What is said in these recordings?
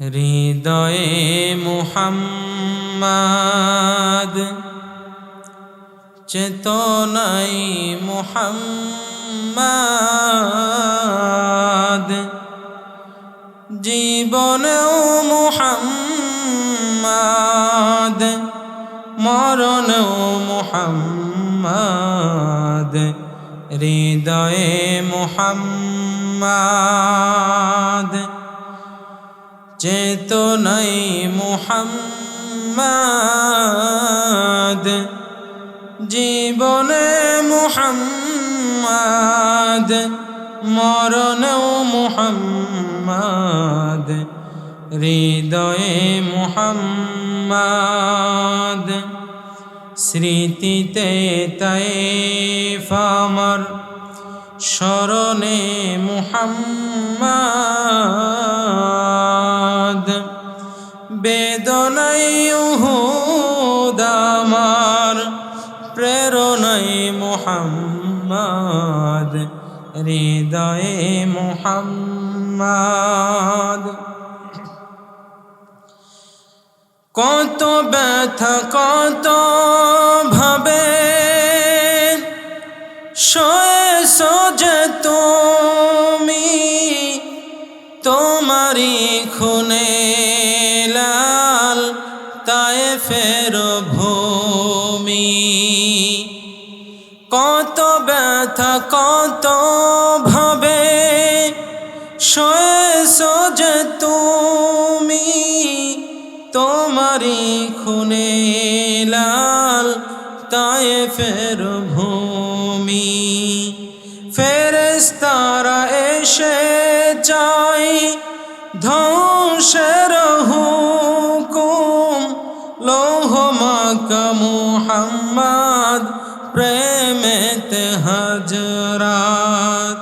হৃদয়ে মুহাম্মাদ। চেতনাই মুহাম্মাদ। জীবনেও মুহাম্মাদ। মরণেও মুহাম্মাদ। হৃদয়ে মুহাম্মাদ। চেতনাই মুহাম্মাদ জীবনে মুহাম্মাদ মরণেও মুহাম্মাদ হৃদয়ে মুহাম্মাদ স্মৃতিতে তাই ফামর স্মরণে মুহাম্মাদ। হৃদয়ে মুহাম্মাদ। কত ব্যথা, কত ভাবে শোয়ে, সোজে তুমি তোমারি খুনে লাল তাই ফের ভূমি। কত ব্যথা, কত সোজে তুমি তোমারি খুনে লাল তাই ফের ভূমি। ফেরেস্তারা এসে চাই ধ্বংসের হুকুম। লৌহ মাকা মুহাম্মদ প্রেমেতে হজরাত।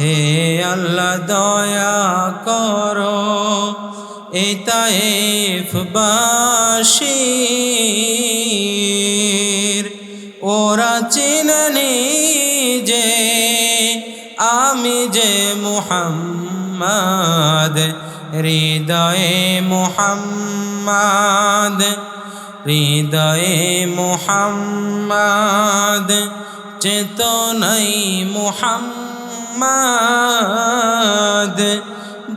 হে আল্লাহ, দয়া করো। এতাইফ বাসীর, ওরা চিননি যে আমি যে মুহাম্মদ, হৃদয়ে মুহাম্মদ হৃদয়ে মুহাম্মদ, চেতনাই মুহাম্মদ,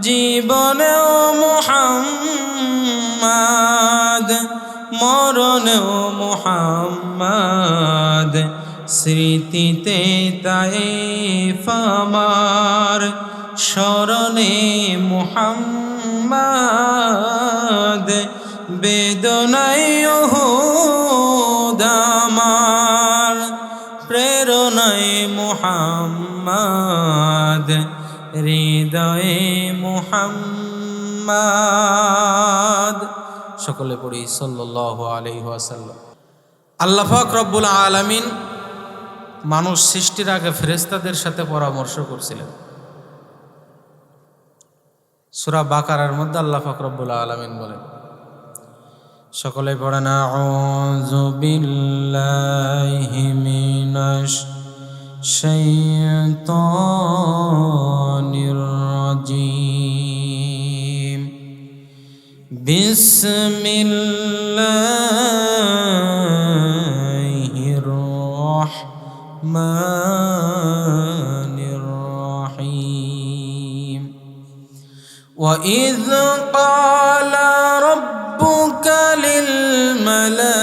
জীবনেও মরণেও মুহাম্মদ স্মৃতিতে তাই ফামার স্মরণে মুহাম্মদ বেদনাই দামার প্রেরণায় মুহাম্মদ হৃদয়ে মুহাম্মদ। সকলে পড়ি, সাল্লাল্লাহু আলাইহি ওয়াসাল্লাম। আল্লাহ পাক রব্বুল আলামিন মানুষ সৃষ্টির আগে ফেরেশতাদের সাথে পরামর্শ করছিলেন। সূরা বাকারার মধ্যে আল্লাহ পাক রব্বুল আলামিন বলেন, সকলে পড়েন, আউযু বিল্লাহি মিনাশ بسم الله الرحمن الرحيم وإذ قال ربك للملائكة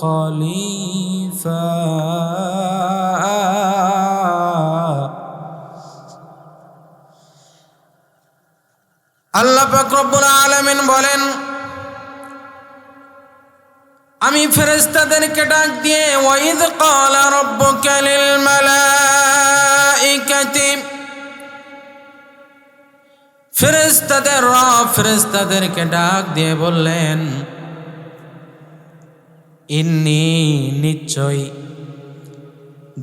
খলিফা। আল্লাহ রব্বুল আলমিন বলেন, আমি ফেরেস্তাদেরকে ডাক দিয়ে ওয়াইদ কালা রব্বুকা লিল মালাইকাতি ফেরেস্তাদের রব ফেরেস্তাদেরকে ডাক দিয়ে বললেন ইন্নি নিশ্চয়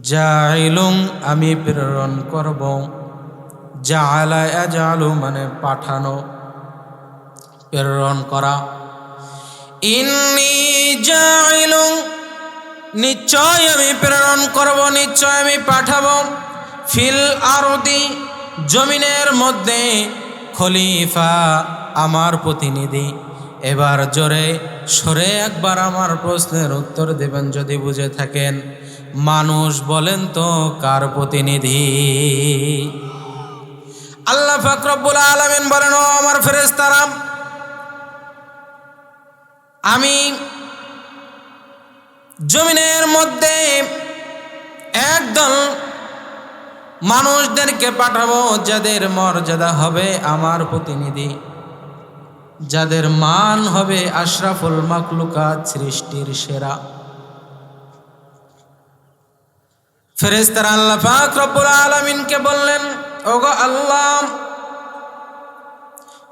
জাইলুম, আমি প্রেরণ করব। জালা জালু মানে পাঠানো, প্রেরণ করা। ইন্নি জাইল নিশ্চয় আমি প্রেরণ করব নিশ্চয় আমি পাঠাবো। ফিল আরদি, জমিনের মধ্যে খলিফা, আমার প্রতিনিধি। এবার জোরে সরে একবার আমার প্রশ্নের উত্তর দেবেন যদি বুঝে থাকেন। মানুষ বলেন তো কার প্রতিনিধি? আল্লাহ ফাকরবুল আলমিন বলেন, ও আমার ফেরেস্তারা আমি জমিনের মধ্যে একদল মানুষদেরকে পাঠাবো যাদের মর্যাদা হবে আমার প্রতিনিধি। যাদের মান হবে আশরাফুল মাকলুকাত সৃষ্টির সেরা ফেরেস্তার আল্লাহ পাক রব্বুল আলামিনকে বললেন ওগো আল্লাহ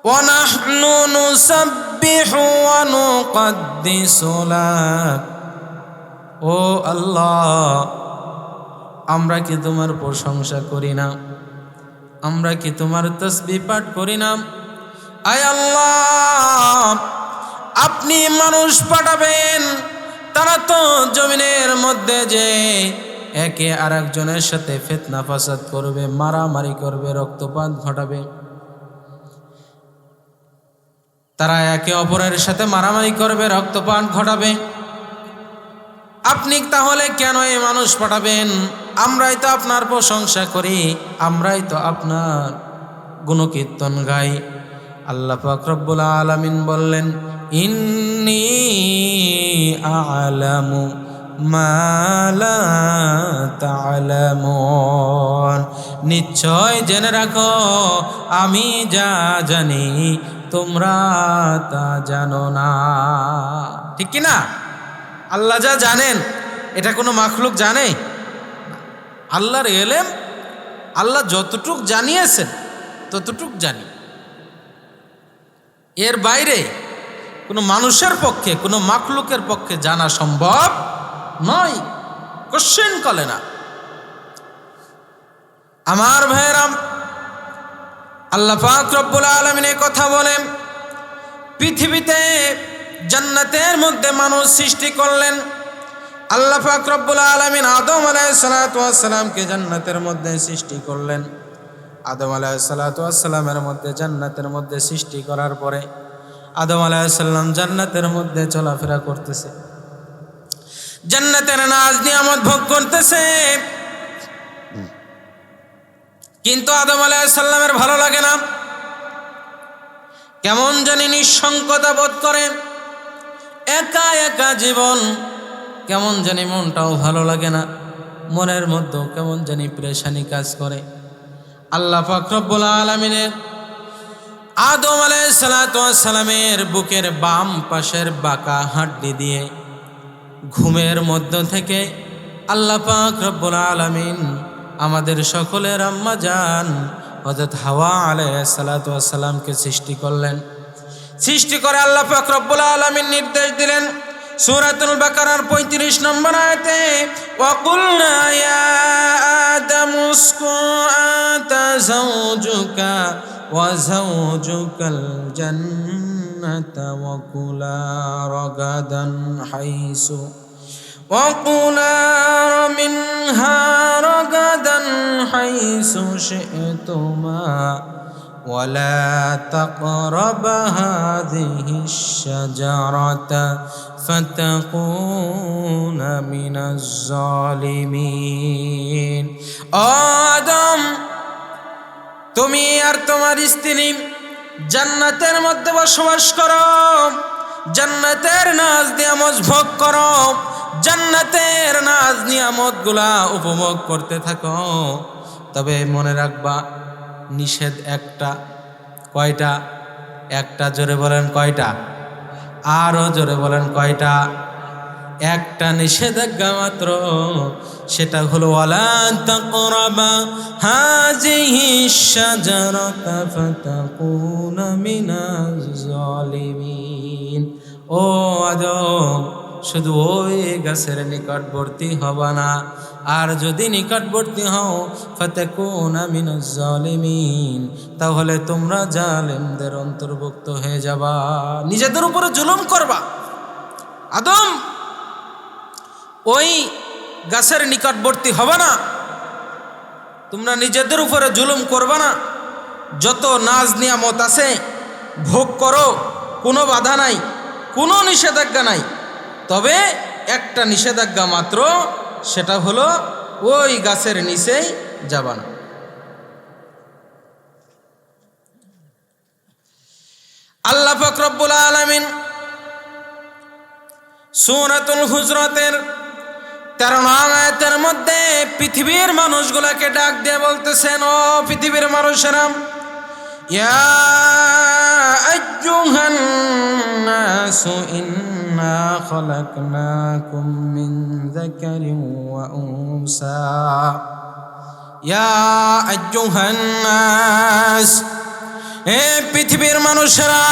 ونحن نسبح ونقدس لك ও আল্লাহ আমরা কি তোমার প্রশংসা করি না আমরা কি তোমার তসবি পাঠ করি না আয় আল্লাহ, আপনি মানুষ পাঠাবেন। তারা তো জমিনের মধ্যে যে একে আর একজনের সাথে ফেতনা ফাসাদ করবে, মারামারি করবে, রক্তপাত ঘটাবে। তারা একে অপরের সাথে মারামারি করবে, রক্তপাত ঘটাবে। আপনি তাহলে কেন এই মানুষ পাঠাবেন? আমরাই তো আপনার প্রশংসা করি, আমরাই তো আপনার গুণকীর্তন গাই। আল্লাহ ফাকরবুল আলমিন বললেন, ইন্নি আলামু নিশ্চয় জেনে রাখো, আমি যা জানি, তোমরা তা জানো না। ঠিক কি না? আল্লাহ যা জানেন, এটা কোনো মাখলুক জানে? আল্লাহর এলেম, আল্লাহ যতটুক জানিয়েছেন, ততটুক জানি। এর বাইরে কোনো মানুষের পক্ষে, কোনো মাকলুকের পক্ষে জানা সম্ভব নয়। কোশ্চেন কলে না। আমার ভাইরাম আল্লাহ পাক রব্বুল আলমিনে কথা বলেন, পৃথিবীতে জান্নাতের মধ্যে মানুষ সৃষ্টি করলেন। আল্লাহ পাক রব্বুল আলমিন আদম আলাইসালাতামকে জান্নাতের মধ্যে সৃষ্টি করলেন। আদম আলাইসালাতামের মধ্যে জান্নাতের মধ্যে সৃষ্টি করার পরে আদম আলাইসাল্লাম জান্নাতের মধ্যে চলাফেরা করতেছে। জান্নাতের নাজ নিয়ামত ভোগ করতেছে। কিন্তু আদম আলাইসাল্লামের ভালো লাগে না। কেমন জানি নিঃসঙ্কতা বোধ করেন একা একা জীবন কেমন জানি মনটাও ভালো লাগে না। মনের মধ্যেও কেমন জানি প্রেশানি কাজ করে। আল্লাহ ফাকরবুল আলমিনের আদম আলাইসালামের বুকের বাম পাশের বাঁকা হাড্ডি দিয়ে ঘুমের মধ্য থেকে আল্লাহ পাক রব্বুল আলমিন আমাদের সকলের আম্মা যান হজরত হাওয়া আলাইসালাতামকে সৃষ্টি করলেন। সৃষ্টি করে আল্লাহ পাক রব্বুল আলমিন নির্দেশ দিলেন সূরাতুল বাকারার 35 নম্বর আয়াতে ওয়াকুলনা ইয়া আদামু উসকু আতা যাওজুকা ওয়া যাওজুকাল জান্নাতা ওয়া কুলা রাগাদান হাইসু وكلا منها رغدا حيث شئتما ولا تقرب هذه الشجرة فتكون من الظالمين آدم তুমি আর তোমার স্ত্রী জান্নাতের মধ্যে বসবাস করো জান্নাতের নাজ নিয়ামত ভোগ করো জান্নাতের নাজ নিয়ামত গুলা উপভোগ করতে থাকো তবে মনে রাখবা নিষেধ একটা কয়টা একটা জোরে বলেন কয়টা আরও জোরে বলেন কয়টা? একটা নিষেধাজ্ঞা মাত্র সেটা হলো ও আদম শুধু ওই গাছের নিকটবর্তী হবা না। আর যদি নিকটবর্তী হও, ফাতাকুনা মিনাজ জালিমিন, তাহলে তোমরা জালেমদের অন্তর্ভুক্ত হয়ে যাবা। নিজেদের উপরে জুলুম করবা। আদম, ওই গাছের নিকটবর্তী হবে না। তোমরা নিজেদের উপরে জুলুম করবে না। যত নাজ নিয়ামত আছে, ভোগ করো। কোনো বাধা নাই। কোনো নিষেধাজ্ঞা নাই। তবে একটা নিষেধাজ্ঞা মাত্র, সেটা হলো ওই গাছের নিচেই যাবা না আল্লাহ ফকরব্বুল আলমিন সুরাতুল হুজরতের তেরো আয়াতের মধ্যে পৃথিবীর মানুষগুলাকে ডাক দিয়ে বলতেছেন, ও পৃথিবীর মানুষেরা নাসু ইন্না খলাকনাকুম মিন যাকারিন ওয়া উনসা ইয়া আইয়ুহান নাস হে পৃথিবীর মানুষেরা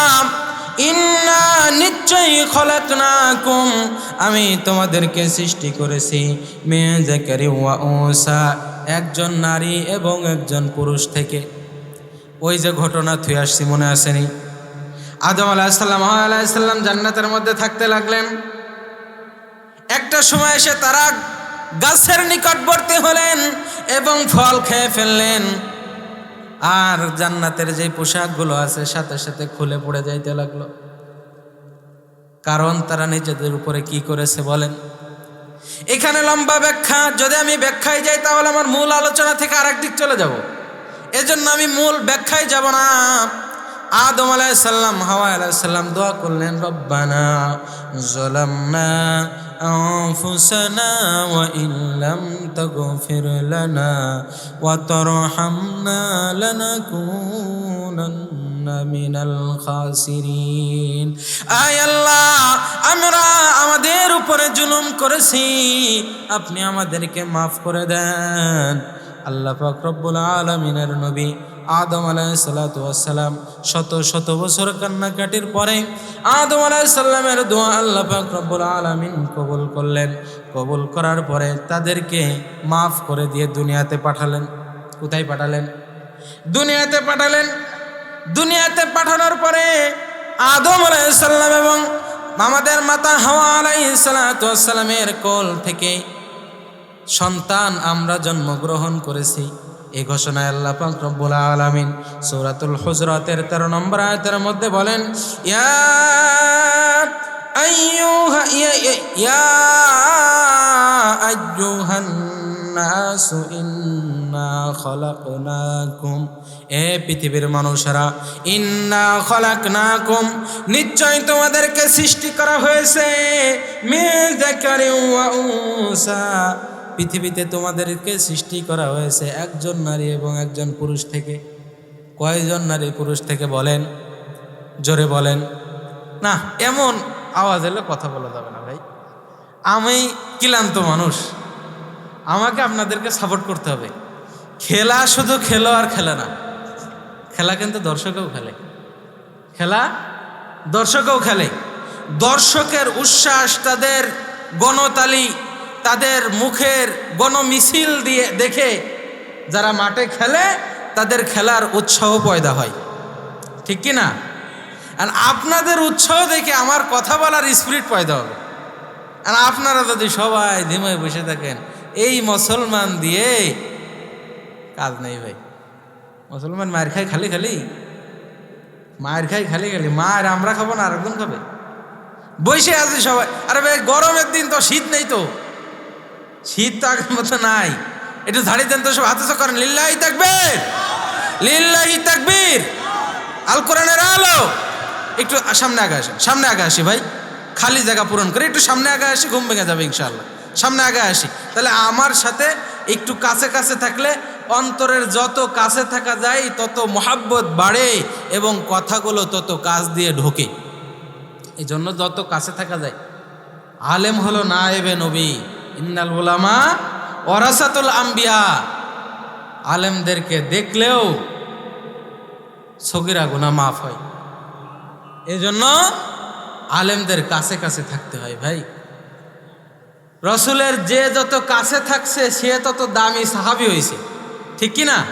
ইন্না নিশ্চয়ই খলাকনাকুম। আমি তোমাদেরকে সৃষ্টি করেছি মেয়ে জাকারি ওয়া ওসা একজন নারী এবং একজন পুরুষ থেকে। ওই যে ঘটনা থুয়ে আসছি, মনে আসেনি আদম আলাহিসাল্লাম আলাইসাল্লাম জান্নাতের মধ্যে থাকতে লাগলেন। একটা সময় এসে তারা গাছের নিকটবর্তী হলেন এবং ফল খেয়ে ফেললেন। আর জান্নাতের যে পোশাকগুলো আছে, সাথে সাথে খুলে পড়ে যাইতে লাগল। কারণ তারা নিজেদের উপরে কি করেছে বলেন? এখানে লম্বা ব্যাখ্যা, যদি আমি ব্যাখ্যায় যাই, তাহলে আমার মূল আলোচনা থেকে আরেক দিক চলে যাব। এজন্য আমি মূল ব্যাখ্যায় যাব না আদম আলাইসাল্লাম হাওয়া আলাইসাল্লাম দোয়া করলেন রব্বানা জলামনা أنفسنا وإن لم تغفر لنا وترحمنا لنكونن من الخاسرين আয় আল্লাহ আমরা আমাদের উপরে জুলুম করেছি আপনি আমাদেরকে মাফ করে দেন আল্লাহ পাক রব্বুল আলমিনের নবী আদম আলাইসালাম শত শত বছর কান্নাকাটির পরে আদম আলাইসাল্লামের দোয়া আল্লাহ রব্বুল আলমিন কবুল করলেন। কবুল করার পরে তাদেরকে মাফ করে দিয়ে দুনিয়াতে পাঠালেন। কোথায় পাঠালেন? দুনিয়াতে পাঠালেন। দুনিয়াতে পাঠানোর পরে আদম আলাইসাল্লাম এবং আমাদের মাতা হাওয়া আলাইসালামের কোল থেকে সন্তান আমরা জন্মগ্রহণ করেছি। এ ঘোষণায় আল্লাহ পাক রব্বুল আলামিন সূরাতুল হুজরাতের 13 নম্বর আয়াতের মধ্যে বলেন, ইয়া আইয়ুহা, ইয়া ইয়া আইয়ুহান নাসু ইন্না খলাকনাকুম। এ পৃথিবীর মানুষেরা, ইন্না খলাকনাকুম নিশ্চয় তোমাদেরকে সৃষ্টি করা হয়েছে মে যাকারি ওয়া উনসা। পৃথিবীতে তোমাদেরকে সৃষ্টি করা হয়েছে একজন নারী এবং একজন পুরুষ থেকে। কয়জন নারী পুরুষ থেকে বলেন? জোরে বলেন। না, এমন আওয়াজ এলে কথা বলা যাবে না ভাই। আমি ক্লান্ত মানুষ। আমাকে আপনাদেরকে সাপোর্ট করতে হবে। খেলা শুধু খেলো আর খেলে না। খেলা কিন্তু দর্শকেও খেলে। খেলা দর্শকেও খেলে। দর্শকের উচ্ছ্বাস তাদের গণতালি তাদের মুখের গণমিছিল দিয়ে দেখে যারা মাঠে খেলে, তাদের খেলার উৎসাহ পয়দা হয়। ঠিক কি না? আর আপনাদের উৎসাহ দেখে আমার কথা বলার স্পিরিট পয়দা হবে। আর আপনারা যদি সবাই ধিমে বসে থাকেন, এই মুসলমান দিয়ে কাজ নেই ভাই। মুসলমান মায়ের খাই খালি খালি। মায়ের খাই খালি খালি। মায়ের আমরা খাব না, আরেকজন খাবে। বসে আছে সবাই। আরে ভাই, গরমের দিন তো শীত নেই তো। শীত তো আগের মতো নাই। একটু ধাড়ি দেন তো সব হাতে করেন। লিল্লাহি তাকবীর। লিল্লাহি তাকবীর। আল কোরআনের আলো। একটু সামনে আগে আসেন, সামনে আগে আসি ভাই। খালি জায়গা পূরণ করে একটু সামনে আগে আসি, ঘুম ভেঙে যাবে ইনশাল্লাহ সামনে আগে আসি। তাহলে আমার সাথে একটু কাছে কাছে থাকলে অন্তরের যত কাছে থাকা যায়, তত মহাব্বত বাড়ে এবং কথাগুলো তত কাজ দিয়ে ঢোকে। এই জন্য যত কাছে থাকা যায়। আলেম হলো না এবে নবী। ইন্নাল উলামা ওরাসাতুল আম্বিয়া। আলেমদেরকে দেখলেও সগিরা গুণা মাফ হয়। এই জন্য আলেমদের কাছে কাছে থাকতে হয় ভাই। রসুলের যে যত কাছে থাকছে, সে তত দামি সাহাবি হয়েছে ঠিক কি না?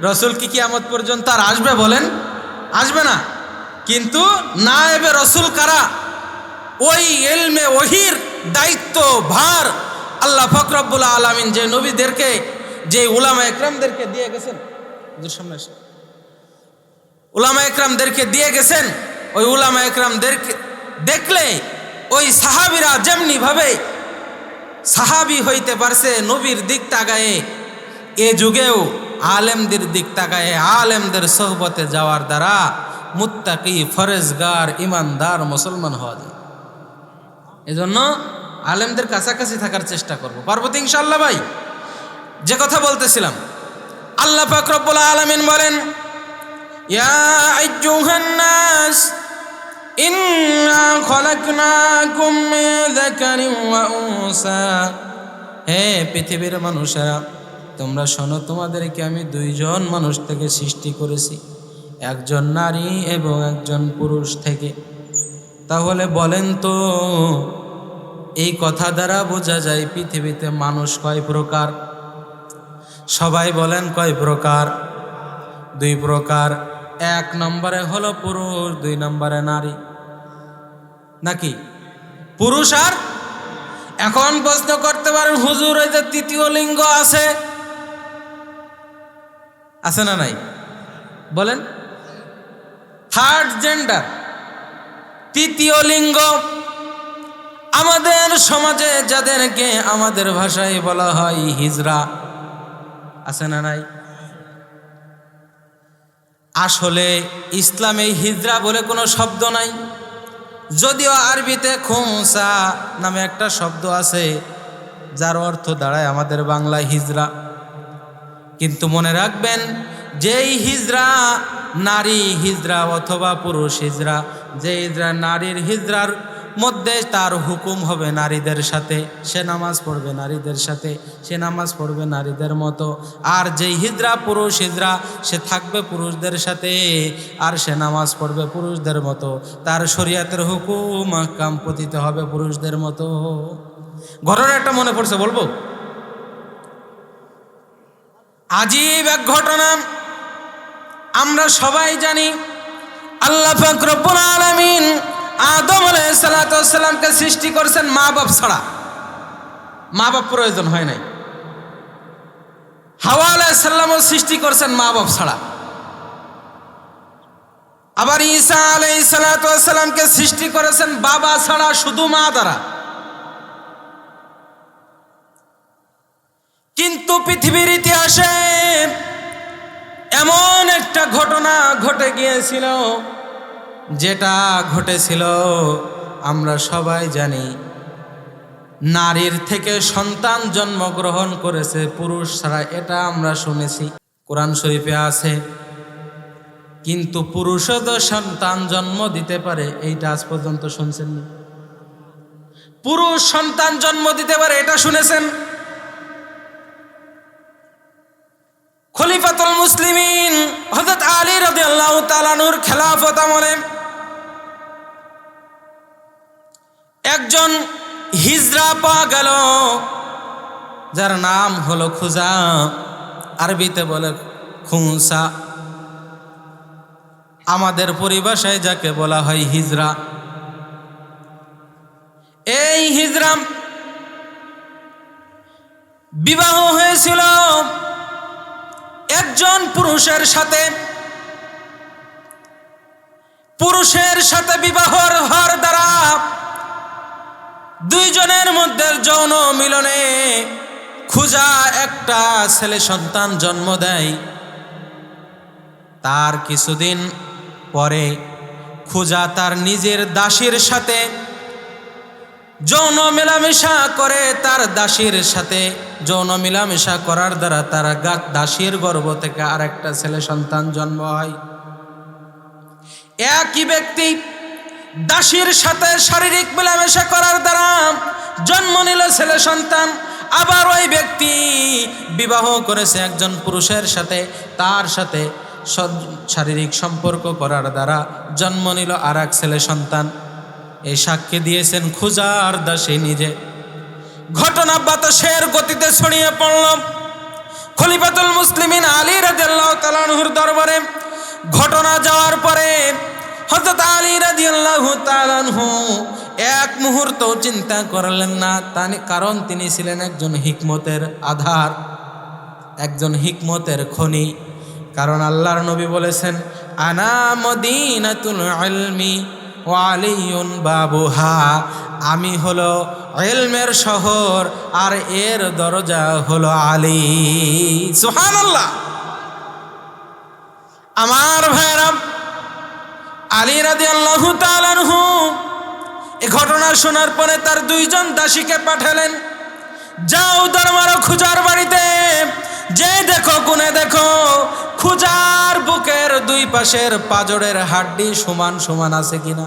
রসুল কি কি কিয়ামত পর্যন্ত আর আসবে বলেন? আসবে না। কিন্তু না এবে রসুল কারা? ওই এলমে ওহির দায়িত্ব ভার আল্লাহ ফকরাবুল আলমিন যে নবীদেরকে, যে উলামা একরামদেরকে দিয়ে গেছেন। উলামা একরামদেরকে দিয়ে গেছেন, ওই উলামা একরামদেরকে দেখলে ওই সাহাবিরা যেমনি ভাবে সাহাবি হইতে পারছে, নবীর দিক তাকায়ে, এ যুগেও আলেমদের দিক তাকায়ে, আলেমদের সোহবতে যাওয়ার দ্বারা মুত্তাকি ফরেজগার, ইমানদার মুসলমান হওয়া যায় এজন্য আলেমদের কাছাকাছি থাকার চেষ্টা করব। পারব তো ইনশাল্লাহ ভাই? যে কথা বলতেছিলাম। আল্লাহ পাক রব্বুল আলামিন বলেন হে পৃথিবীর মানুষেরা, তোমরা শোনো, তোমাদেরকে আমি দুইজন মানুষ থেকে সৃষ্টি করেছি। একজন নারী এবং একজন পুরুষ থেকে। তাহলে বলেন তো এই কথা দ্বারা বোঝা যায় পৃথিবীতে মানুষ কয় প্রকার। সবাই বলেন কয় প্রকার। দুই প্রকার। এক নম্বরে হলো পুরুষ, দুই নম্বরে নারী। নাকি? পুরুষ আর? এখন প্রশ্ন করতে পারেন, হুজুর, ওই যে তৃতীয় লিঙ্গ আছে? আছে না নাই? বলেন। থার্ড জেন্ডার তৃতীয় লিঙ্গ। আমাদের সমাজে যাদেরকে আমাদের ভাষায় বলা হয় হিজরা, আছে না নাই? আসলে ইসলামে হিজরা বলে কোনো শব্দ নাই। যদিও আরবিতে খুমসা নামে একটা শব্দ আছে, যার অর্থ দাঁড়ায় আমাদের বাংলায় হিজরা। কিন্তু মনে রাখবেন, যেই হিজরা নারী হিজরা অথবা পুরুষ হিজরা যে হিজরা নারীর হিজরার মধ্যে তার হুকুম হবে নারীদের সাথে। সে নামাজ পড়বে নারীদের সাথে, সে নামাজ পড়বে নারীদের মতো। আর যেই হিজরা পুরুষ হিজরা, সে থাকবে পুরুষদের সাথে। আর সে নামাজ পড়বে পুরুষদের মতো। তার শরীয়তের হুকুম কাম পতিত হবে পুরুষদের মতো। ঘটনা একটা মনে পড়ছে, বলব? আজীব এক ঘটনা। আমরা সবাই জানি, আল্লাহ ফকরবুল আলমিন আদম আলাইসালামকে সৃষ্টি করেছেন মা বাপ ছাড়া। মা বাপ প্রয়োজন হয় নাই। হাওয়া আলাইসাল্লামও সৃষ্টি করেছেন মা বাপ ছাড়া। আবার ঈসা আলাই সালাতামকে সৃষ্টি করেছেন বাবা ছাড়া শুধু মা দ্বারা। কিন্তু পৃথিবীর ইতিহাসে এমন একটা ঘটনা ঘটে গিয়েছিল যেটা ঘটেছিল, আমরা সবাই জানি। নারীর থেকে সন্তান জন্মগ্রহণ করেছে, পুরুষ ছাড়া এটা আমরা শুনেছি। কোরআন শরীফে আছে, কিন্তু পুরুষও তো সন্তান জন্ম দিতে পারে। এইটা আজ পর্যন্ত শুনছেন না। পুরুষ সন্তান জন্ম দিতে পারে, এটা শুনেছেন? খলিফাতুল মুসলিমিন হযরত আলী রাদিয়াল্লাহু তাআলার খেলাফত আমলে একজন হিজরা পাওয়া গেল, যার নাম হলো খুজা। আরবিতে বলে খুমসা আমাদের পরিভাষায় যাকে বলা হয় হিজরা। এই হিজরা বিবাহ হয়েছিল একজন পুরুষের সাথে। পুরুষের সাথে বিবাহর দুইজনের মধ্যে যৌন মিলনে খুজা একটা ছেলে সন্তান জন্ম দেয়। তার কিছুদিন পরে খুজা তার নিজের দাসীর সাথে। যৌন মেলামেশা করে তার দাসীর সাথে। যৌন মেলামেশা করার দ্বারা তার দাসীর গর্ভ থেকে আর একটা ছেলে সন্তান জন্ম হয়। একই ব্যক্তি দাসীর সাথে শারীরিক মেলামেশা করার দ্বারা জন্ম নিল ছেলে সন্তান। আবার ওই ব্যক্তি বিবাহ করেছে একজন পুরুষের সাথে, তার সাথে শারীরিক সম্পর্ক করার দ্বারা জন্ম নিল আর এক ছেলে সন্তান। এই সাক্ষী দিয়েছেন খুজার দাসী নিজে। ঘটনা বাতাসের গতিতে ছড়িয়ে পড়ল। খলিফাতুল মুসলিমিন আলী তাআলার দরবারে। ঘটনা যাওয়ার পরে হযরত আলী রাদিয়াল্লাহু তাআলাহু এক মুহূর্ত চিন্তা করলেন না। তার কারণ তিনি ছিলেন একজন হিকমতের আধার, একজন হিকমতের খনি। কারণ আল্লাহর নবী বলেছেন, আনা মদিনাতুল ইলমি ও আলিয়ুন বাবুহা। আমি হলো এলমের শহর আর এর দরজা হলো আলী। সুবহানাল্লাহ। আমার ভাইরাম আলী রাদিয়াল্লাহু তাআলাহু এ ঘটনা শোনার পরে তার দুইজন দাসীকে পাঠালেন, যাও দরমারো খুজার বাড়িতে। যে দেখো কোনে দেখো, খুজার বুকের দুই পাশের পাজরের হাড্ডি সমান সমান আছে কিনা।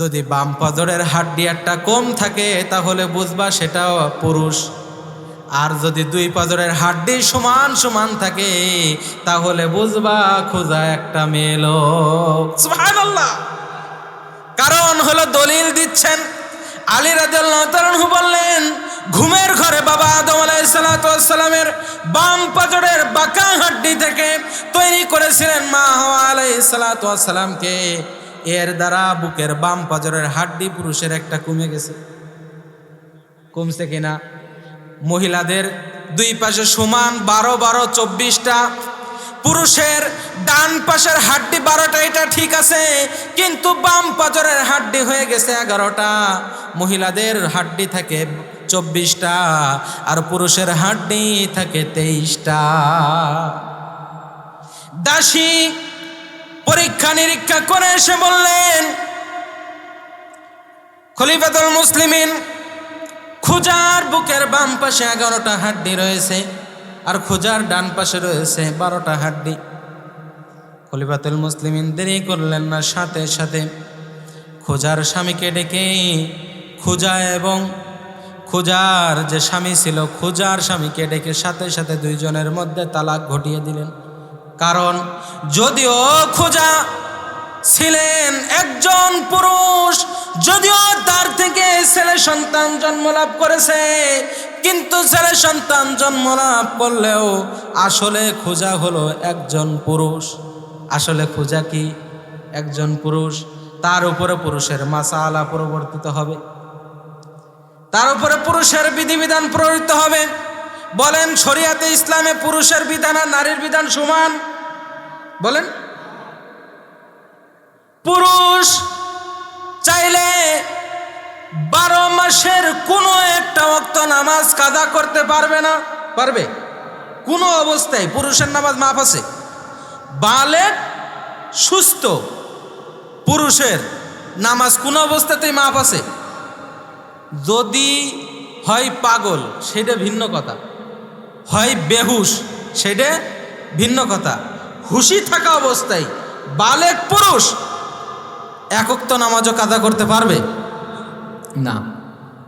যদি বাম পাজরের হাড্ডি একটা কম থাকে, তাহলে বুঝবা সেটাও পুরুষ। আর যদি দুই পাজরের হাড্ডি সমান সমান থাকে, তাহলে বুঝবা খুঁজা একটা সুবহানাল্লাহ। কারণ হলো দলিল দিচ্ছেন আলী রাজু বললেন, ঘুমের ঘরে বাবা আদম আলাইসালামের বাম পাজরের বাঁকা হাড্ডি থেকে তৈরি করেছিলেন মা আলাইসালামকে এর দ্বারা বুকের বাম পাজরের হাড্ডি পুরুষের একটা কমে গেছে। কমছে কিনা? মহিলাদের দুই পাশে সমান বারো বারো, চব্বিশটা। পুরুষের ডান পাশের হাড্ডি বারোটা, এটা ঠিক আছে, কিন্তু বাম পাজরের হাড্ডি হয়ে গেছে এগারোটা। মহিলাদের হাড্ডি থাকে চব্বিশটা, আর পুরুষের হাড্ডি থাকে তেইশটা। দাসী পরীক্ষা নিরীক্ষা করে এসে বললেন, খলিফাতুল মুসলিমিন খুজার বুকের বাম পাশে এগারোটা হাড্ডি রয়েছে, আর খুজার ডান পাশে রয়েছে বারোটা হাড্ডি। খলিফাতুল মুসলিমিন দেরি করলেন না, সাথে সাথে খুজার স্বামীকে ডেকে খুজা এবং খুজার যে স্বামী ছিল, খুজার স্বামীকে ডেকে সাথে সাথে দুইজনের মধ্যে তালাক ঘটিয়ে দিলেন। কারণ যদিও খুজা ছিলেন একজন পুরুষ, যদিও তার থেকে ছেলে সন্তান জন্ম লাভ করেছে, কিন্তু ছেলে সন্তান জন্ম লাভ করলেও আসলে খোঁজা হলো একজন পুরুষ। আসলে খোঁজা কি? একজন পুরুষ, তার উপরে পুরুষের মাসালা পরিবর্তিত হবে। তার উপরে পুরুষের বিধিবিধান প্রবর্তিত হবে। বলেন, শরিয়াতে ইসলামে পুরুষের বিধান আর নারীর বিধান সমান? বলেন। পুরুষ চাইলে বারো মাসের কোনো একটা অক্ত নামাজ কাদা করতে পারবে না। পারবে? কোনো অবস্থায় পুরুষের নামাজ মাফ আছে? বালেক সুস্থ পুরুষের নামাজ কোনো অবস্থাতেই মাফ আছে? যদি হয় পাগল, সেটা ভিন্ন কথা। হয় বেহুশ, সেটা ভিন্ন কথা। হুশি থাকা অবস্থায় বালেক পুরুষ একক তো নামাজও কাদা করতে পারবে? না।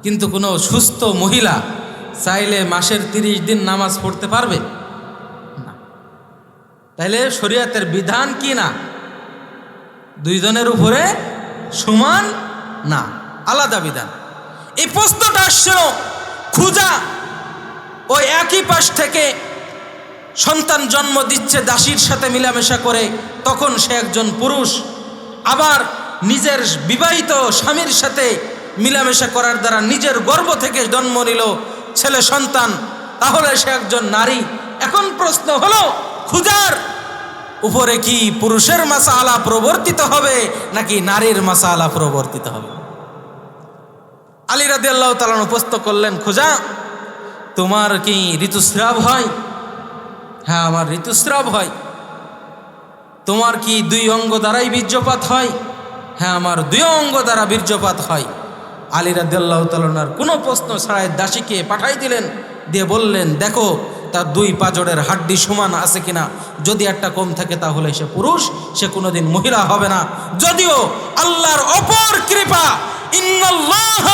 কিন্তু কোনো সুস্থ মহিলা চাইলে মাসের তিরিশ দিন নামাজ পড়তে পারবে? না। তাইলে শরীয়তের বিধান কি না? দুইজনের উপরে সমান? না। আলাদা বিধান। এই প্রশ্নটা আসছিল খুঁজা ওই একই পাশ থেকে সন্তান জন্ম দিচ্ছে দাসীর সাথে মিলামেশা করে, তখন সে একজন পুরুষ। আবার নিজের বিবাহিত স্বামীর সাথে মিলামেশা করার দ্বারা নিজের গর্ব থেকে জন্ম নিল ছেলে সন্তান। তাহলে সে একজন নারী। এখন প্রশ্ন হলো, খুজার উপরে কি পুরুষের মাসালা প্রবর্তিত হবে নাকি নারীর মাসালা প্রবর্তিত হবে? আলী আল্লাহ তালান উপস্থ করলেন, খুজা, তোমার কি ঋতুস্রাব হয়? হ্যাঁ আমার ঋতুস্রাব হয়। তোমার কি দুই অঙ্গ দ্বারাই বীর্যপাত হয়? হ্যাঁ আমার দুই অঙ্গ দ্বারা বীর্যপাত হয়। আলী রাদিয়াল্লাহ তালনার কোনো প্রশ্ন ছাড়াই দাসীকে পাঠাই দিলেন, দিয়ে বললেন, দেখো, তার দুই পাজরের হাড্ডি সমান আছে কিনা? যদি একটা কম থাকে তাহলে সে পুরুষ, সে কোনোদিন মহিলা হবে না। যদিও আল্লাহর অপর কৃপা ইন্নাল্লাহ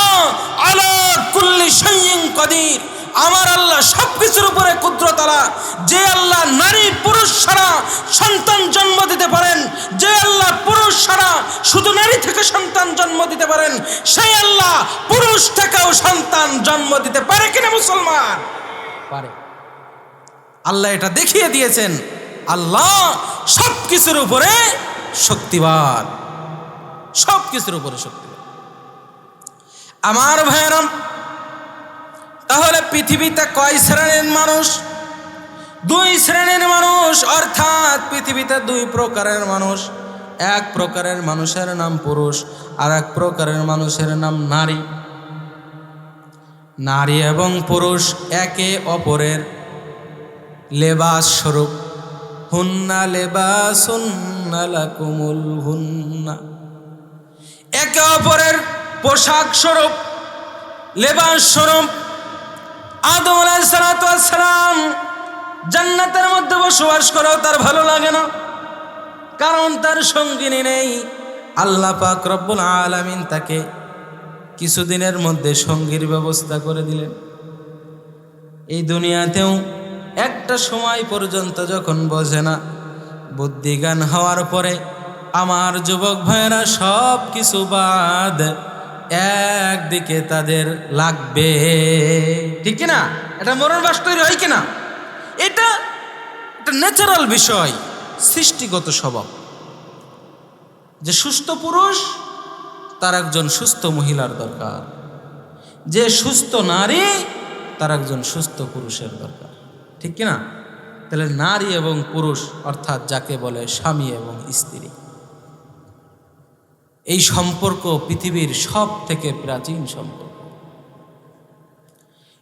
আলা কুল্লি শাইইন কাদির। আমার আল্লাহ সব কিছুর উপরে ক্ষুদ্র তারা যে আল্লাহ নারী পুরুষ ছাড়া সন্তান জন্ম দিতে পারেন যে আল্লাহ পুরুষ ছাড়া শুধু নারী থেকে সন্তান জন্ম দিতে পারেন সেই আল্লাহ পুরুষ থেকেও সন্তান জন্ম দিতে পারে কিনা মুসলমান? পারে। আল্লাহ এটা দেখিয়ে দিয়েছেন আল্লাহ সব কিছুর উপরে শক্তিবান। সব কিছুর উপরে শক্তিবান। আমার ভাইরাম তাহলে পৃথিবীতে কয় শ্রেণির মানুষ? দুই শ্রেণির মানুষ, অর্থাৎ পৃথিবীতে দুই প্রকারের মানুষ। এক প্রকারের মানুষের নাম পুরুষ, আর এক প্রকারের মানুষের নাম নারী। নারী এবং পুরুষ একে অপরের লেবাস স্বরূপ। হুন্না লেবাসুন্না লাকুমুল হুন্না। একে অপরের পোশাক স্বরূপ, লেবাস স্বরূপ আদম আলাইসালাম জান্নাতের মধ্যে বসবাস করাও তার ভালো লাগে না। কারণ তার সঙ্গিনী নেই। আল্লাহ পাক রব্বুল আলামিন তাকে কিছুদিনের মধ্যে সঙ্গীর ব্যবস্থা করে দিলেন। এই দুনিয়াতেও একটা সময় পর্যন্ত যখন বোঝে না, বুদ্ধিজ্ঞান হওয়ার পরে আমার যুবক ভাইয়েরা সব কিছু বাদ একদিকে তাদের লাগবে। ঠিক না এটা মরণ বাস তৈরি হয় কিনা? এটা একটা ন্যাচারাল বিষয়, সৃষ্টিগত স্বভাব। যে সুস্থ পুরুষ, তার একজন সুস্থ মহিলার দরকার। যে সুস্থ নারী, তার একজন সুস্থ পুরুষের দরকার। ঠিক কিনা? তাহলে নারী এবং পুরুষ, অর্থাৎ যাকে বলে স্বামী এবং স্ত্রী। এই সম্পর্ক পৃথিবীর সব থেকে প্রাচীন সম্পর্ক।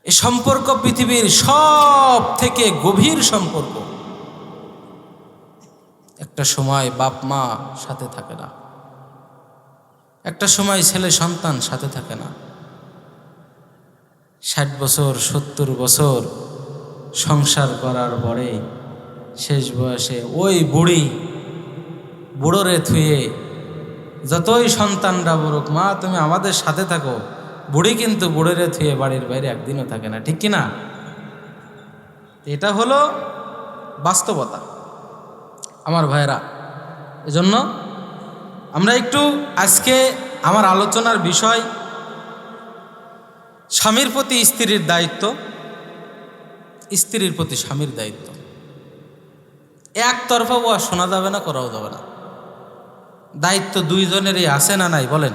এই সম্পর্ক পৃথিবীর সব থেকে গভীর সম্পর্ক। একটা সময় বাপ মা সাথে থাকে না। একটা সময় ছেলে সন্তান সাথে থাকে না। ষাট বছর, সত্তর বছর সংসার করার পরে শেষ বয়সে ওই বুড়ি বুড়োরে থুয়ে যতই সন্তানরা বলুক, মা, তুমি আমাদের সাথে থাকো। বুড়ি কিন্তু বুড়োরে থুয়ে বাড়ির বাইরে একদিনও থাকে না, ঠিক কি না? এটা হলো বাস্তবতা। আমার ভাইরা এজন্য আমরা একটু আজকে আমার আলোচনার বিষয় স্বামীর প্রতি স্ত্রীর দায়িত্ব, স্ত্রীর প্রতি স্বামীর দায়িত্ব। একতরফা ও শোনা যাবে না, করাও যাবে না। দায়িত্ব দুইজনেরই আছে না নাই, বলেন।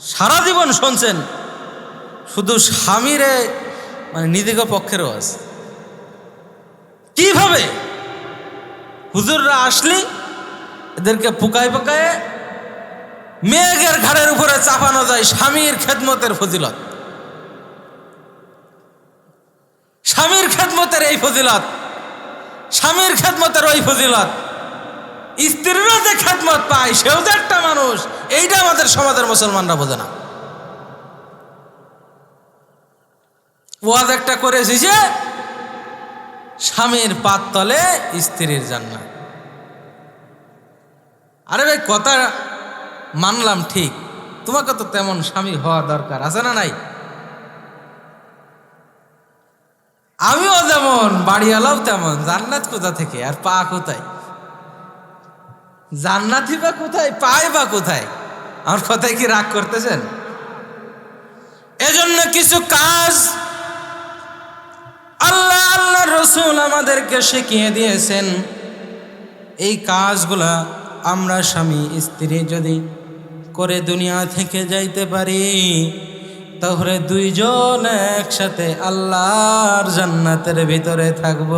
সারা জীবন শুনছেন, শুধু স্বামীরে মানে নিজেকে পক্ষেরও আছে। কীভাবে? হুজুররা আসলি, এদেরকে পুকায় পুকায় মেঘের ঘাড়ের উপরে চাপানো যায় স্বামীর খেদমতের ফজিলত। স্বামীর খেদমতের এই ফজিলত। স্বামীর খেদমতের ওই ফজিলত। স্ত্রীরও যে খেদমত পায়, সেও যে একটা মানুষ, এইটা আমাদের সমাজের মুসলমানরা বোঝে না। ওয়াজ একটা করেছি যে, স্বামীর পাত তলে স্ত্রীর জান্নাত। আরে ভাই, কথা মানলাম ঠিক। তোমাকে তো তেমন স্বামী হওয়া দরকার, আছে না নাই? আমিও যেমন, বাড়িওয়ালাও তেমন, জান্নাত কোথা থেকে, আর পা কোথায়? জান্নাতি বা কোথায়, পায় বা কোথায়? আমার কথায় কি রাগ করতেছেন? এজন্য কিছু কাজ আল্লাহ আল্লাহ রসুল আমাদেরকে শিখিয়ে দিয়েছেন। এই কাজগুলা আমরা স্বামী, স্ত্রী যদি করে দুনিয়া থেকে যাইতে পারি, তাহলে দুইজন একসাথে আল্লাহর জান্নাতের ভিতরে থাকব।